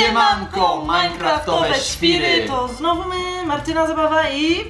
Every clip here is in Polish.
Siemanko, Minecraftowe świry! To znowu my, Martyna Zabawa i...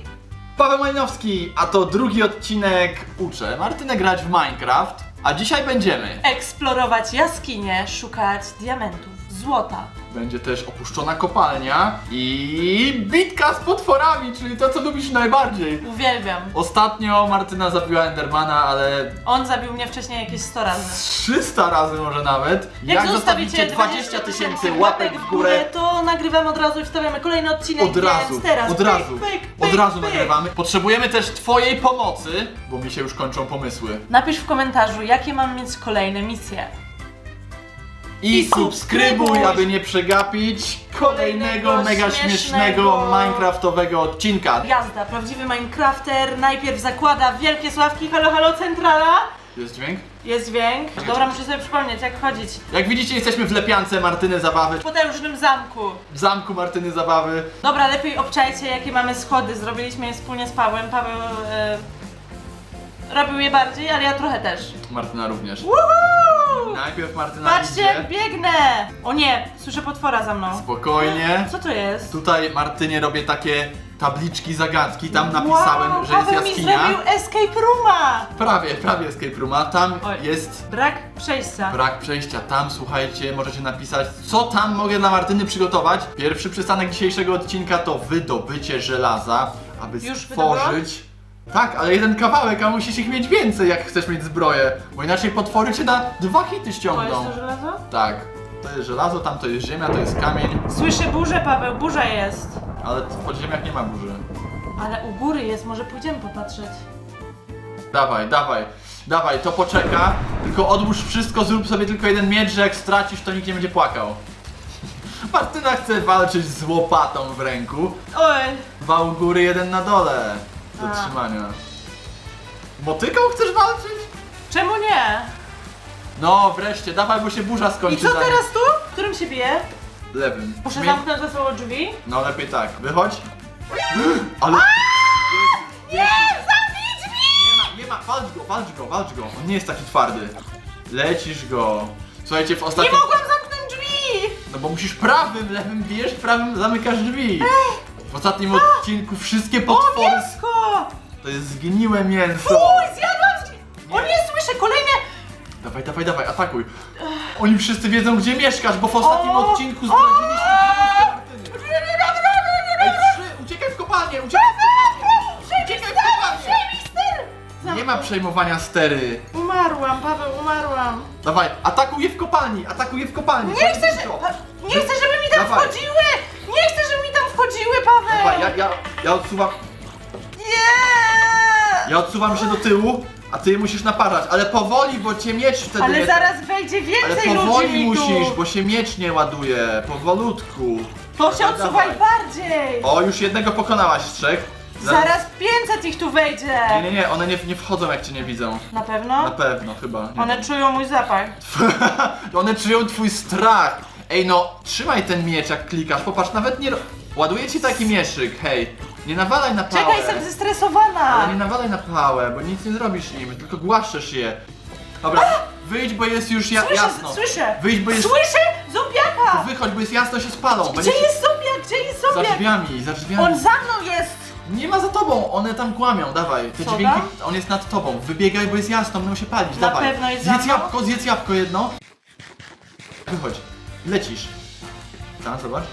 Paweł Malinowski, a to drugi odcinek Uczę Martynę grać w Minecraft, a dzisiaj będziemy. Eksplorować jaskinie, szukać diamentów, złota. Będzie też opuszczona kopalnia i bitka z potworami, czyli to co lubisz najbardziej. Uwielbiam. Ostatnio Martyna zabiła Endermana, ale On zabił mnie wcześniej jakieś 100 razy. 300 razy może nawet. Jak, zostawicie 20 tysięcy łapek w górę, to nagrywamy od razu i wstawiamy kolejny odcinek, Od razu, więc teraz od pyk, razu, pyk, od pyk, razu pyk. nagrywamy. Potrzebujemy też twojej pomocy, bo mi się już kończą pomysły. Napisz w komentarzu, jakie mam mieć kolejne misje. I, subskrybuj, aby nie przegapić kolejnego mega śmiesznego- śmiesznego Minecraftowego odcinka. Jazda, prawdziwy Minecrafter najpierw zakłada wielkie sławki, halo halo centrala. Jest dźwięk? Jest dźwięk. Dobra, muszę sobie przypomnieć jak chodzić. Jak widzicie, jesteśmy w lepiance Martyny Zabawy, W potężnym zamku. w zamku Martyny Zabawy. Dobra, lepiej obczajcie jakie mamy schody. Zrobiliśmy je wspólnie z Pawłem. Paweł e, robił je bardziej, ale ja trochę też. Martyna również. Woohoo! Najpierw Martyna Patrzcie, jak idzie. biegnę! O nie, słyszę potwora za mną. Spokojnie. Co to jest? Tutaj Martynie robię takie tabliczki zagadki. Tam napisałem, wow, że jest Paweł mi jaskinia. zrobił escape rooma! Prawie, prawie escape rooma. Tam Oj. jest Brak przejścia. brak przejścia. Tam, słuchajcie, możecie napisać, co tam mogę dla Martyny przygotować. Pierwszy przystanek dzisiejszego odcinka to wydobycie żelaza, aby Już stworzyć... Tak, ale jeden kawałek, a musisz ich mieć więcej, jak chcesz mieć zbroję. Bo inaczej potwory cię na dwa hity To jest ściągną. to żelazo? Tak. To jest żelazo, tam to jest ziemia, to jest kamień, Słyszę burzę, Paweł, burza jest. ale w podziemiach nie ma burzy. Ale u góry jest, może pójdziemy popatrzeć. Dawaj, dawaj, dawaj, to poczeka. Tylko odłóż wszystko, zrób sobie tylko jeden miecz, że jak stracisz, to nikt nie będzie płakał. Martyna chce walczyć z łopatą w ręku. Oj, Dwa u góry, jeden na dole. Do A. trzymania. Motyką chcesz walczyć? czemu nie? No wreszcie, dawaj, bo się burza I skończy co zanim- teraz tu? Którym się bije? Lewym. Muszę zamknąć za sobą drzwi? No lepiej tak, wychodź. Ale... Nie, zamknij drzwi! Nie ma, nie ma, walcz go, walcz go, walcz go. On nie jest taki twardy. Lecisz go. Słuchajcie, w Nie ostatnim... mogłam zamknąć drzwi! No bo musisz prawym, lewym bijesz, prawym zamykasz drzwi. W ostatnim odcinku wszystkie O, potwory... mięsko! To jest zgniłe mięso. Fuj, zjadłam drzwi! O nie, słyszę, kolejne... Dawaj, dawaj, dawaj, atakuj. Oni wszyscy wiedzą, gdzie mieszkasz, bo w ostatnim O, odcinku zdradziliśmy Martyny. Ej, trzy, uciekaj w kopalnię, uciekaj w. Uciekaj w kopalnię. Nie ma przejmowania stery. Umarłam, Paweł, umarłam. Dawaj, atakuj je w kopalni, atakuj je w kopalni. Nie chcę, że... Nie chcę, żeby mi tam Dawaj. wchodziły! Nie chcę, żeby mi tam Dawaj, ja, ja, ja odsuwam, Nie! ja odsuwam się do tyłu, a ty musisz naparzać, ale powoli, bo cię miecz wtedy Ale nie... zaraz wejdzie Ale więcej ludzi powoli mi musisz, tu! bo się miecz nie ładuje, powolutku. To się Dawaj, odsuwaj dawaj. bardziej! O, już jednego pokonałaś z trzech. Zaraz 500 ich tu wejdzie! Nie, nie, nie, one nie, nie wchodzą jak cię nie widzą. Na pewno? Na pewno, chyba. Nie. One czują mój zapach. One czują twój strach. Ej no, trzymaj ten miecz jak klikasz, popatrz, nawet nie... ro- Ładuje ci taki mieszyk, hej. Nie nawalaj na pałę. Czekaj, jestem zestresowana! Ale nie nawalaj na pałę, bo nic nie zrobisz im, tylko głaszczesz je. Dobra, wyjdź, bo jest już ja, Słyszę, jasno. słyszę! Wyjdź, bo jest... Słyszę! Zombiaka! Wychodź, bo jest jasno, się spalą. Gdzie Będzie się- jest zombiak? Gdzie jest Za zombiak? drzwiami, za drzwiami. On za mną jest! Nie ma za tobą, one tam kłamią, dawaj. Te Co dźwięki, on jest nad tobą. Wybiegaj, bo jest jasno, będą się palić, Na dawaj. pewno jest za zjedz mną? jabłko, zjedz jabłko jedno. Wychodź, lecisz. Tam, zobacz.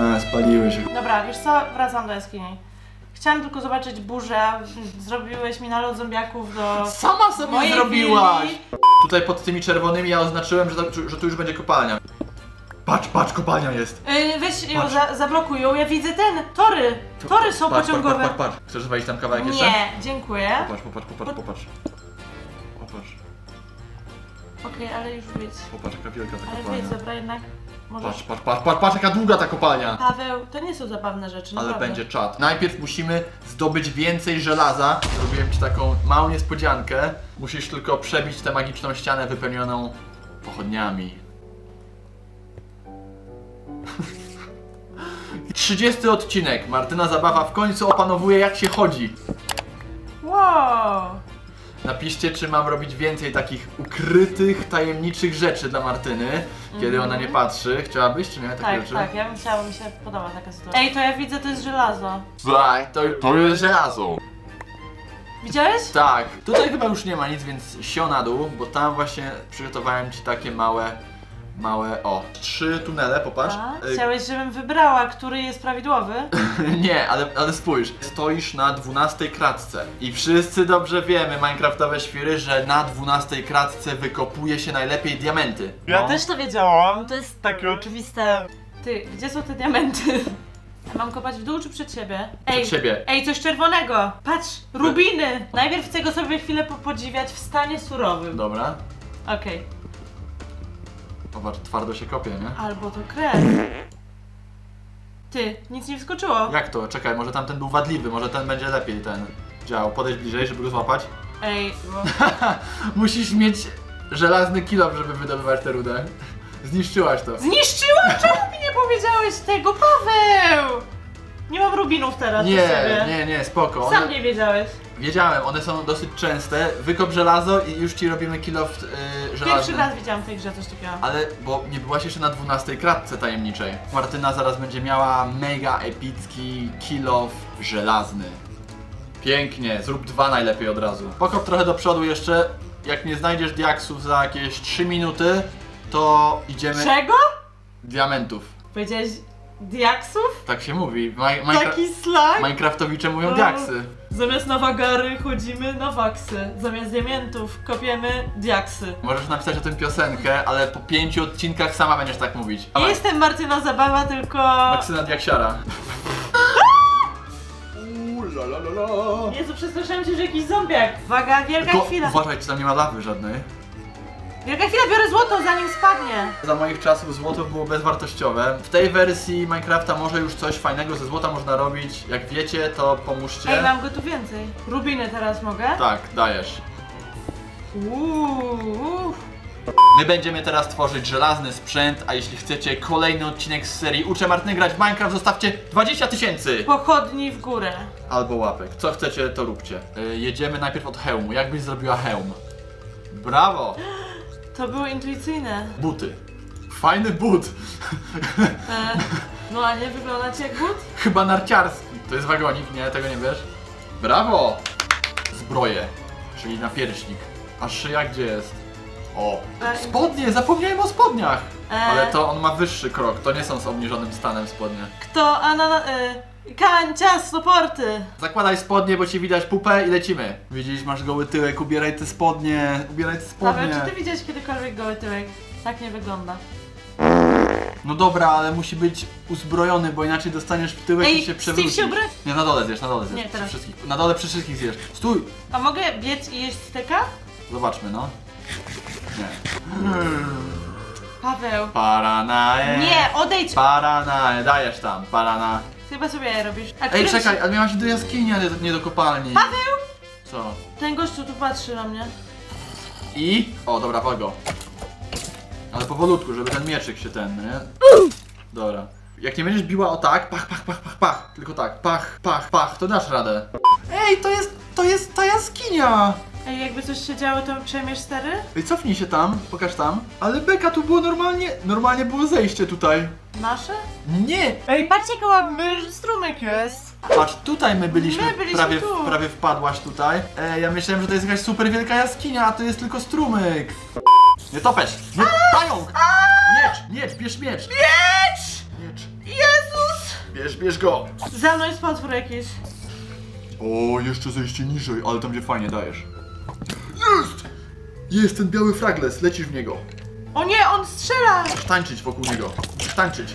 A, spaliły się. Dobra, wiesz co? Wracam do jaskini. Chciałam tylko zobaczyć burzę. Zrobiłeś mi nalot zombiaków do... Sama sobie Mojej zrobiłaś! willi. Tutaj pod tymi czerwonymi ja oznaczyłem, że, to, że tu już będzie kopalnia. Patrz, patrz, kopalnia jest. Yy, weź ją, Patrz. za, zablokuj ją. Ja widzę ten, tory. Tory są patrz, pociągowe. Patrz, patrz, patrz. Chcesz wejść tam kawałek jeszcze? Nie, dziękuję. Popatrz, popatrz, popatrz, popatrz. Popatrz, Okej, ale już wyjdź. popatrz, jaka wielka ta Ale kopalnia. wyjdź, dobra, jednak możesz... Patrz, patrz, patrz, patrz, patrz, jaka długa ta kopalnia. Paweł, to nie są zabawne rzeczy, Ale naprawdę. będzie czat. Najpierw musimy zdobyć więcej żelaza. Zrobiłem ci taką małą niespodziankę. Musisz tylko przebić tę magiczną ścianę wypełnioną pochodniami. 30 odcinek. Martyna Zabawa w końcu opanowuje jak się chodzi. Wow! Napiszcie, czy mam robić więcej takich ukrytych, tajemniczych rzeczy dla Martyny, kiedy ona nie patrzy. Chciałabyś, czy nie? Takie Tak, rzeczy? tak, ja bym chciała, mi się podoba taka sytuacja. Ej, to ja widzę, to jest żelazo. Tak, to, to jest żelazo. Widziałeś? Tak, tutaj chyba już nie ma nic, więc sio na dół, bo tam właśnie przygotowałem ci takie małe, małe, o, trzy tunele, popatrz. A? Y, Chciałeś, żebym wybrała, który jest prawidłowy? Nie, ale, ale spójrz, stoisz na 12 kratce i wszyscy dobrze wiemy, minecraftowe świry, że na 12 kratce wykopuje się najlepiej diamenty. Ja No. też to wiedziałam, to jest takie oczywiste. Ty, gdzie są te diamenty? Mam kopać w dół czy przed siebie? Ej, Przed siebie. ej, coś czerwonego! Patrz, rubiny! Najpierw chcę go sobie chwilę po- podziwiać w stanie surowym. Dobra. Okej. Zobacz, twardo się kopie, nie? Albo to krew. Ty, nic nie wskoczyło. Jak to? Czekaj, może tamten był wadliwy, może ten będzie lepiej ten działał. Podejdź bliżej, żeby go złapać. Ej, bo... Musisz mieć żelazny kilo, żeby wydobywać tę rudę. Zniszczyłaś to. Zniszczyłam! Czemu mi nie powiedziałeś tego, Paweł? Nie mam rubinów teraz przy Nie, sobie. nie, nie, spoko. Sam One, nie wiedziałeś. wiedziałem, one są dosyć częste. Wykop żelazo i już ci robimy kilo w, yy, żelazny. Pierwszy raz widziałam w tej grze coś takiego. Ale, bo nie byłaś jeszcze na 12 kratce tajemniczej. Martyna zaraz będzie miała mega epicki kilof żelazny. Pięknie, zrób dwa najlepiej od razu. Pokop trochę do przodu jeszcze. Jak nie znajdziesz diaksów za jakieś 3 minuty, to idziemy Czego? diamentów. Powiedziałeś diaksów? Tak się mówi. Minecra- Taki slang? Minecraftowicze mówią O. diaksy. Zamiast na wagary chodzimy na waksy. Zamiast diamentów kopiemy diaksy. Możesz napisać o tym piosenkę, ale po pięciu odcinkach sama będziesz tak mówić. Nie jestem Martyna Zabawa, tylko... Maksyna Diaksiara. Uuu, la, la, la, la. Jezu, przestraszyłem się, że jakiś zombiak. Uwaga, wielka Tylko chwila. uważaj, czy tam nie ma lawy żadnej. Wielka chwila, biorę złoto, zanim spadnie. Za moich czasów złoto było bezwartościowe. W tej wersji Minecrafta może już coś fajnego ze złota można robić. Jak wiecie, to pomóżcie. Ej, mam go tu więcej. Rubiny teraz mogę? Tak, dajesz. Uuu. My będziemy teraz tworzyć żelazny sprzęt, a jeśli chcecie kolejny odcinek z serii Uczę Martyny grać w Minecraft, zostawcie 20 tysięcy! Pochodni w górę. Albo łapek. Co chcecie, to róbcie. Y, jedziemy najpierw od hełmu. Jak byś zrobiła hełm? Brawo! To było intuicyjne. Buty. Fajny but. E, no a nie wyglądacie jak but? Chyba narciarski. To jest wagonik, nie? Tego nie wiesz? Brawo! Zbroje, czyli napierśnik. A szyja gdzie jest? O! E, Spodnie! Zapomniałem o spodniach! E. Ale to on ma wyższy krok, to nie są z obniżonym stanem spodnie. Kto anana... E, kancia, soporty. Zakładaj spodnie, bo ci widać pupę i lecimy. Widzisz, masz goły tyłek, ubieraj te spodnie, ubieraj te spodnie. Paweł, czy ty widziałeś kiedykolwiek goły tyłek? Tak nie wygląda. No dobra, ale musi być uzbrojony, bo inaczej dostaniesz w tyłek Ej, i się Steve przewrócisz. się ubra- Nie, na dole zjesz, na dole zjesz. Nie, przy teraz. wszystkich. Na dole przy wszystkich zjesz. Stój! A mogę biec i jeść steka? Zobaczmy, no. Nie. Paweł. Paranae. Nie, odejdź! Paranae, dajesz tam, parana. Chyba sobie je robisz. A Ej, czekaj, się- ale miałaś do jaskini, a nie, nie do kopalni. Paweł! Co? Ten gościu tu patrzy na mnie. I? O, dobra, wal go. Ale powolutku, żeby ten mieczyk się ten, nie? Dobra. Jak nie będziesz biła o tak, pach, pach, pach, pach, pach, tylko tak, pach, pach, pach, to dasz radę. Ej, to jest, to jest ta jaskinia! Ej, jakby coś się działo, to przejmiesz stery? Ej, cofnij się tam, pokaż tam. Ale beka, tu było normalnie, normalnie było zejście tutaj. Nasze? Nie! Ej, patrzcie jaka ładny strumyk jest. Patrz, tutaj my byliśmy, My byliśmy prawie, tu. prawie wpadłaś tutaj. E, ja myślałem, że to jest jakaś super wielka jaskinia, a to jest tylko strumyk. Nie topesz! Nie, pająk! Miecz, miecz, bierz miecz! Miecz! Miecz. Jezus! Bierz, bierz go! Za mną jest potwór jakiś. O, jeszcze zejście niżej, ale tam będzie fajnie dajesz. Jest! Ten biały fragles, lecisz w niego. O nie, on strzela! Musisz tańczyć wokół niego. Musisz tańczyć.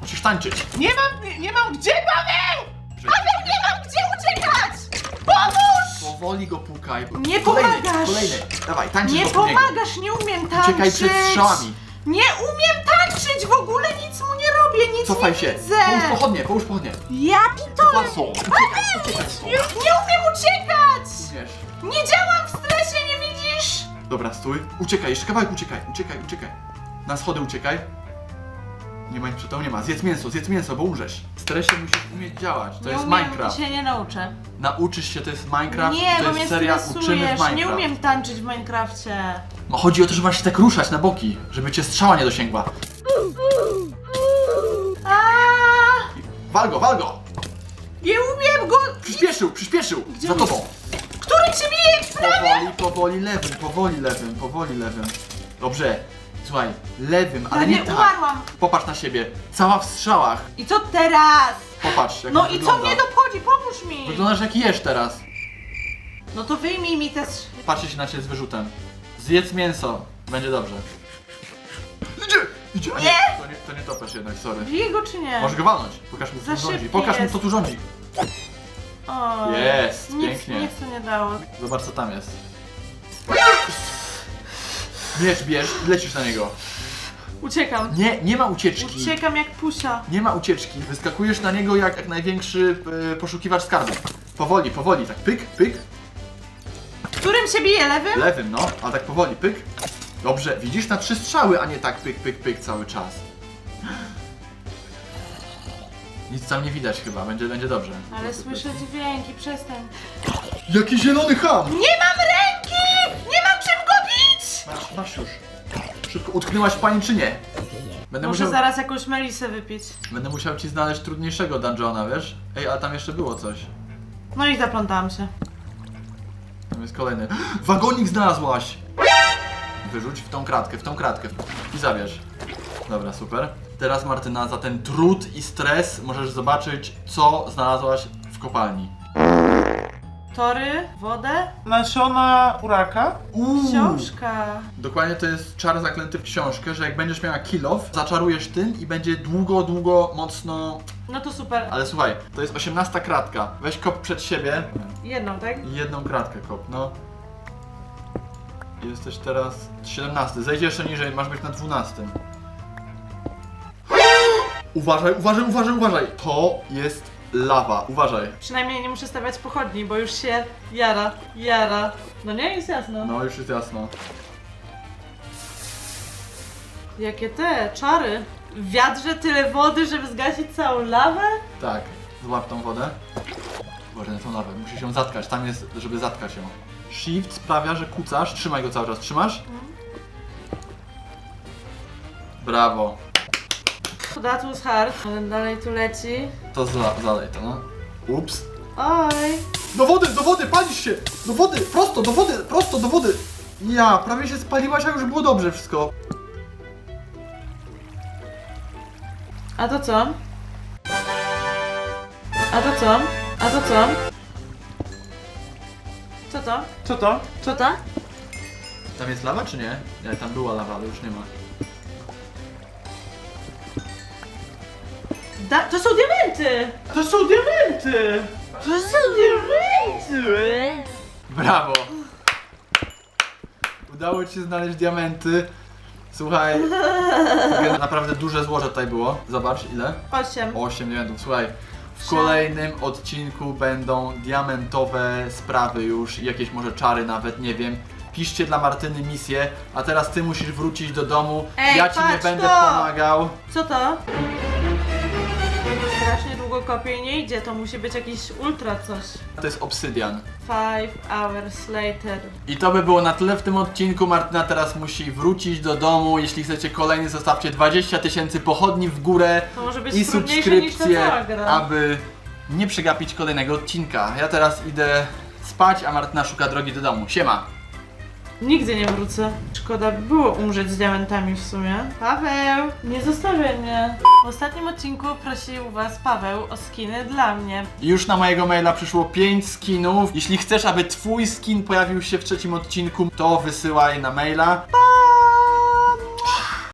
Musisz tańczyć. Nie mam, nie, nie mam gdzie, Paweł! Paweł, Nie mam gdzie uciekać! Pomóż! Powoli go pukaj. Nie kolejny, pomagasz. Kolejny. Dawaj, tańczysz Nie wokół niego. pomagasz, nie umiem tańczyć! Uciekaj przed strzałami. Nie umiem tańczyć, w ogóle nic mu nie robię, nic Cofaj nie się. widzę! Połóż pochodnie, połóż pochodnie. Ja pitole! Uciekaj. Nie, nie umiem uciekać! Wiesz. Nie działam w? Dobra, stój. Uciekaj, jeszcze kawałek uciekaj, uciekaj, uciekaj. Na schody uciekaj. Nie ma nic przed tobą, nie ma. Zjedz mięso, zjedz mięso, bo umrzesz. W stresie musisz umieć działać. To nie jest umiem, Minecraft. się nie nauczę. Nauczysz się, to jest Minecraft. Nie, to bo jest mnie seria Uczymy w. Minecraft. Nie umiem tańczyć w Minecrafcie. No chodzi o to, że masz się tak ruszać na boki, żeby cię strzała nie dosięgła. Aaaa! Wal go, wal go! Nie umiem go! Przyspieszył, przyspieszył! Za tobą! Się bije? Powoli, powoli lewym, powoli lewym, powoli lewym. Dobrze. Słuchaj, lewym, ale Prawie nie tak. umarłam. Popatrz na siebie. Cała w strzałach. I co teraz? Popatrz, jak No i co wygląda. mnie dopchodzi? Pomóż mi! Wyglądasz jak jesz teraz. No to wyjmij mi też. Patrzcie się na ciebie z wyrzutem. Zjedz mięso. Będzie dobrze. Idzie! Idzie! A nie! To nie, to nie topesz jednak, sorry. Bije go czy nie? Możesz go walnąć. Pokaż mu, co Za tu rządzi. szybki Pokaż mu, jest. co tu rządzi. O, Jest, nic, pięknie. Nic to nie dało. Zobacz, co tam jest. Bierz i lecisz na niego. Uciekam. Nie, nie ma ucieczki. Uciekam jak pusia. Nie ma ucieczki. Wyskakujesz na niego jak, jak największy e, poszukiwacz skarbów. Powoli, powoli, tak pyk, pyk. Którym się bije? Lewym? Lewym, no, ale tak powoli, pyk. Dobrze, widzisz na trzy strzały, a nie tak pyk, pyk, pyk cały czas. Nic tam nie widać chyba, będzie, będzie dobrze. Ale słyszę dźwięki, przestań. Jaki zielony ham! Nie mam ręki! Nie mam czym go bić! Masz, masz już. Szybko, utknęłaś pani czy nie? Będę Muszę musiał, zaraz jakąś melisę wypić. będę musiał ci znaleźć trudniejszego dungeona, wiesz? Ej, ale tam jeszcze było coś. No i zaplątałam się. Tam jest kolejny. Wagonik znalazłaś! Wyrzuć w tą kratkę, w tą kratkę i zabierz. Dobra, super. Teraz Martyna, za ten trud i stres możesz zobaczyć, co znalazłaś w kopalni. Tory, wodę, Nasiona uraka? Uuu. książka. Dokładnie to jest czar zaklęty w książkę, że jak będziesz miała kill off, zaczarujesz tym i będzie długo, długo, mocno... No to super. Ale słuchaj, to jest 18 kratka. Weź kop przed siebie Jedną, tak? i jedną kratkę kop, no. Jesteś teraz 17. Zejdź jeszcze niżej, masz być na 12. Uważaj, uważaj, uważaj, uważaj! To jest lawa, uważaj. Przynajmniej nie muszę stawiać pochodni, bo już się jara, jara. No nie, jest jasno. No, już jest jasno. Jakie te czary? W wiadrze tyle wody, żeby zgasić całą lawę? Tak, złap tą wodę. Uważaj na tą lawę, musisz ją zatkać, tam jest, żeby zatkać ją. Shift sprawia, że kucasz, trzymaj go cały czas, trzymasz? To Brawo. That was hard. Ale dalej tu leci. To za, zalej to, no. Ups. Oj. Do wody, do wody, palisz się! Do wody, prosto, do wody, prosto, do wody! Ja, prawie się spaliłaś, a już było dobrze wszystko. A to co? A to co? A to co? Co to? Co to? Co to? Tam jest lawa, czy nie? Nie, tam była lawa, ale już nie ma. Da to są diamenty! To są diamenty! To są diamenty! Brawo! Udało ci się znaleźć diamenty. Słuchaj, naprawdę duże złoże tutaj było. Zobacz ile? Osiem. 8 diamentów. Słuchaj, w kolejnym odcinku będą diamentowe sprawy już, jakieś może czary nawet, nie wiem. Piszcie dla Martyny misję, a teraz ty musisz wrócić do domu. Ej, ja ci nie patrz będę to! pomagał. Co to? Strasznie długo kopię i nie idzie, to musi być jakiś ultra coś. To jest obsydian. Five hours later. I to by było na tyle w tym odcinku. Martyna teraz musi wrócić do domu. Jeśli chcecie kolejny, zostawcie 20 tysięcy pochodni w górę To może być i trudniejsze niż ta subskrypcję, cała gra. aby nie przegapić kolejnego odcinka. Ja teraz idę spać, a Martyna szuka drogi do domu. Siema! Nigdy nie wrócę. Szkoda by było umrzeć z diamentami w sumie. Paweł, nie zostawiaj mnie. W ostatnim odcinku prosił was Paweł o skiny dla mnie. Już na mojego maila przyszło 5 skinów. Jeśli chcesz, aby twój skin pojawił się w trzecim odcinku, to wysyłaj na maila.